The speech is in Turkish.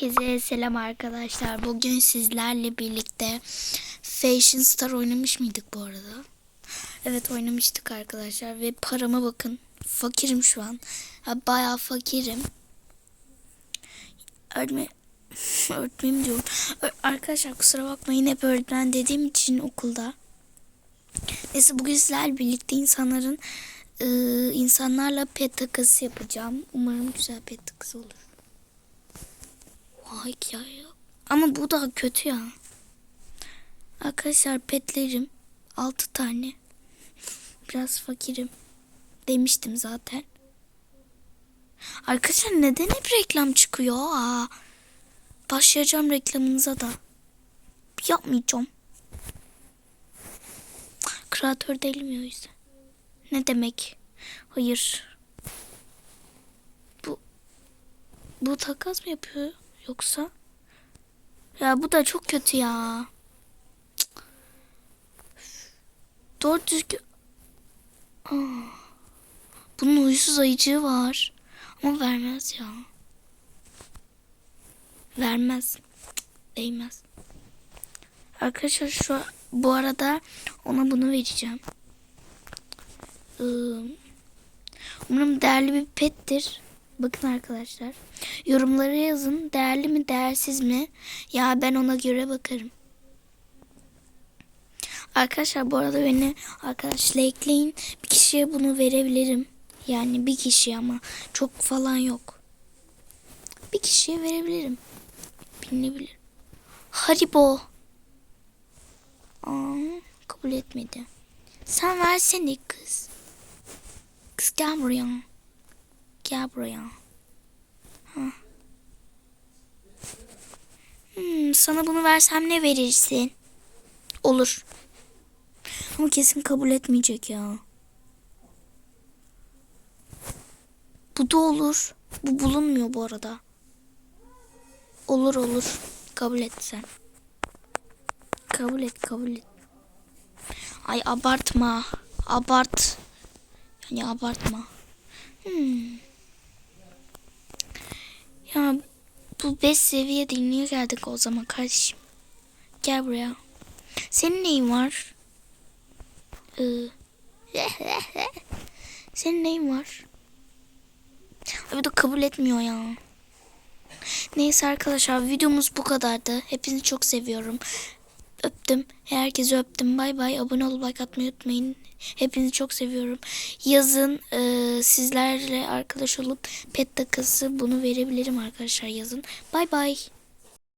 Herkese selam arkadaşlar. Bugün sizlerle birlikte Fashion Star oynamış mıydık bu arada? Evet oynamıştık arkadaşlar ve parama bakın. Fakirim şu an. Ha, bayağı fakirim. Öğretmen öğretmenim diyorum. Arkadaşlar kusura bakmayın hep öğretmen dediğim için okulda. Neyse bugün sizlerle birlikte insanların e, insanlarla pet takası yapacağım. Umarım güzel pet takası olur. Vay ya ya. Ama bu da kötü ya. Arkadaşlar petlerim 6 tane. Biraz fakirim. Demiştim zaten. Arkadaşlar neden hep reklam çıkıyor? Aa, başlayacağım reklamınıza da. Yapmayacağım. Kreatör değilim o yüzden. Ne demek? Hayır. Bu bu takas mı yapıyor yoksa? Ya bu da çok kötü ya. Cık. Doğru düzgün. Bunun huysuz ayıcığı var. Ama vermez ya. Vermez. Cık, Değmez. Arkadaşlar şu bu arada ona bunu vereceğim. Umarım değerli bir pettir. Bakın arkadaşlar. Yorumlara yazın. Değerli mi değersiz mi? Ya ben ona göre bakarım. Arkadaşlar bu arada beni arkadaşlar ekleyin. Bir kişiye bunu verebilirim. Yani bir kişi ama çok falan yok. Bir kişiye verebilirim. Bilinebilir. Haribo. Aa, kabul etmedi. Sen versene kız. Kız gel buraya. Gel buraya. Ha. Hmm, sana bunu versem ne verirsin? Olur. Ama kesin kabul etmeyecek ya. Bu da olur. Bu bulunmuyor bu arada. Olur olur. Kabul et sen. Kabul et kabul et. Ay abartma. Abart. Yani abartma. Hmm. Ya bu 5 seviye niye geldik o zaman kardeşim? Gel buraya. Senin neyin var? Ee, senin neyin var? Ay, bu da kabul etmiyor ya. Neyse arkadaşlar videomuz bu kadardı. Hepinizi çok seviyorum. Öptüm. Herkese öptüm. Bay bay. Abone olup like atmayı unutmayın. Hepinizi çok seviyorum. Yazın e, sizlerle arkadaş olup pet takası bunu verebilirim arkadaşlar yazın. Bay bay.